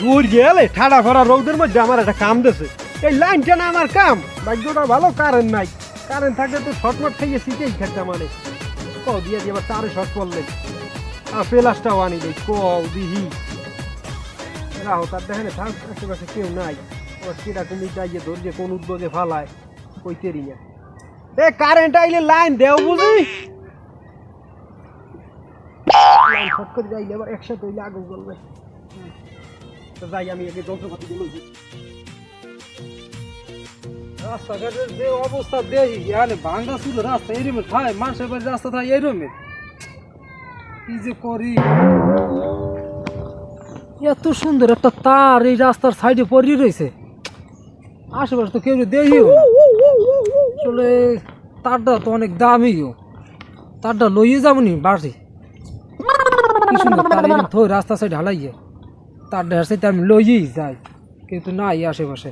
দূর গেলে ঠাডা ফাড়া রোদের মধ্যে আমার একটা কাম দেছে। এই লাইনটা না আমার কাম। ভাগ্যটা ভালো কারেন্ট নাই। কারেন্ট থাকলে তো শর্টমাট থেকে শিখেই খেতাম মানে। ক দিয়ে দিয়ে আবার তারে শর্ট করলেন আর পেলাসটাও আনি দেই ক দিহি। রাহো, তার দেখেন থাক আশেপাশে কেউ নাই। আবার কেটা কুমির যাইয়ে ধরছে, কোন উদ্যোগে ফালায়, কইতেরি না। এ কারেন্ট আইলে লাইন দেও বুঝি? লাইন শর্ট করে যাইলে আবার একসাথে আগুন জ্বলবে তো যাই, আমি আগে যন্ত্রপাতি গুলো রাস্তাঘাটের যে অবস্থা দেখি এখানে ভাঙ্গা শুধু রাস্তা এরমে থাকে মানুষের বাড়ির রাস্তা থাকে এরমে। কি যে করি? এত সুন্দর একটা তার এই রাস্তার সাইডে পড়ে রয়েছে আশেপাশে তো কেউ দেখিও। আসলে তারটা তো অনেক দামিও। তারটা লইয়ে যাব নি বাড়ি। কি সুন্দর তার রাস্তা সাইড হালাইয়ে। তারটা সাইডে আমি লইয়েই যাই কিন্তু নাই আশেপাশে।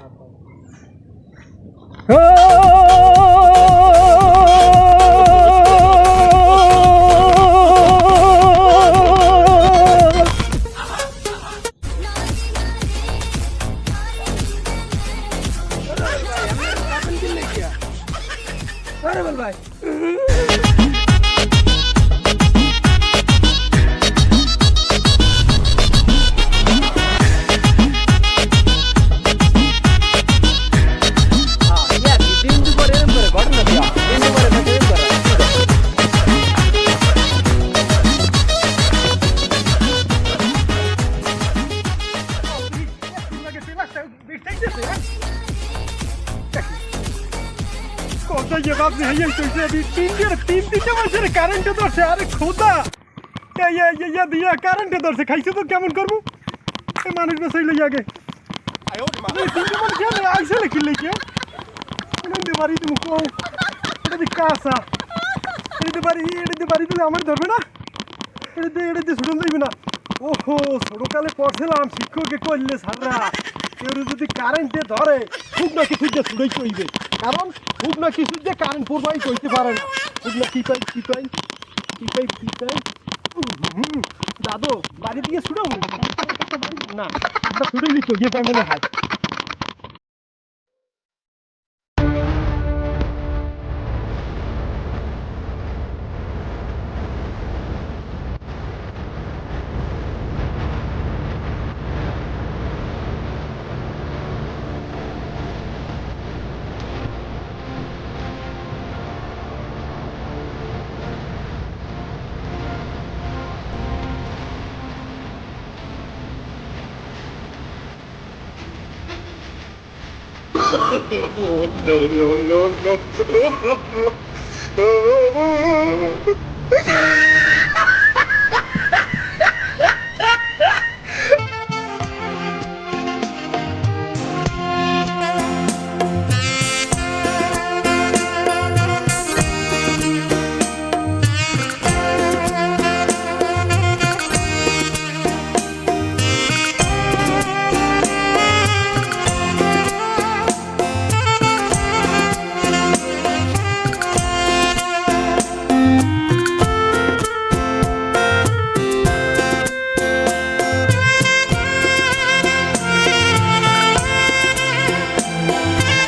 ভাই। কোথায় যে ভাবছি হাইয়াই কইছে আমি তিন দিন তিন তিনটে মাসের কারেন্টে ধরছে আরে খোদা ইয়া ইয়া ইয়া দিয়া কারেন্টে ধরছে খাইছে তো কেমন করবো এই মানুষ বাসাই লই আগে এই তিনটে মানুষ কেন আইসে নাকি লেগে এনে বাড়ি তুমি কো এটা দি কাঁচা এটা দি বাড়ি এটা দি বাড়ি দিলে আমার ধরবে না এটা দি এটা দি ছুটন যাইবে না ওহো ছোটকালে পড়ছিলাম, শিক্ষকে করলে সাররা কেউ যদি কারেন্টে ধরে, খুব না কিছু যে ছুটাই কইবে কারণ খুব না কিছু যে কারেন্ট পূর্বাই কইতে পারে না। খুব না কি পাই কি পাই কি পাই কি পাই। দাদু, বাড়ি দিয়ে ছুটাও না ছুটে দিচ্ছ গিয়ে পাই না। হয় no, no, no, no.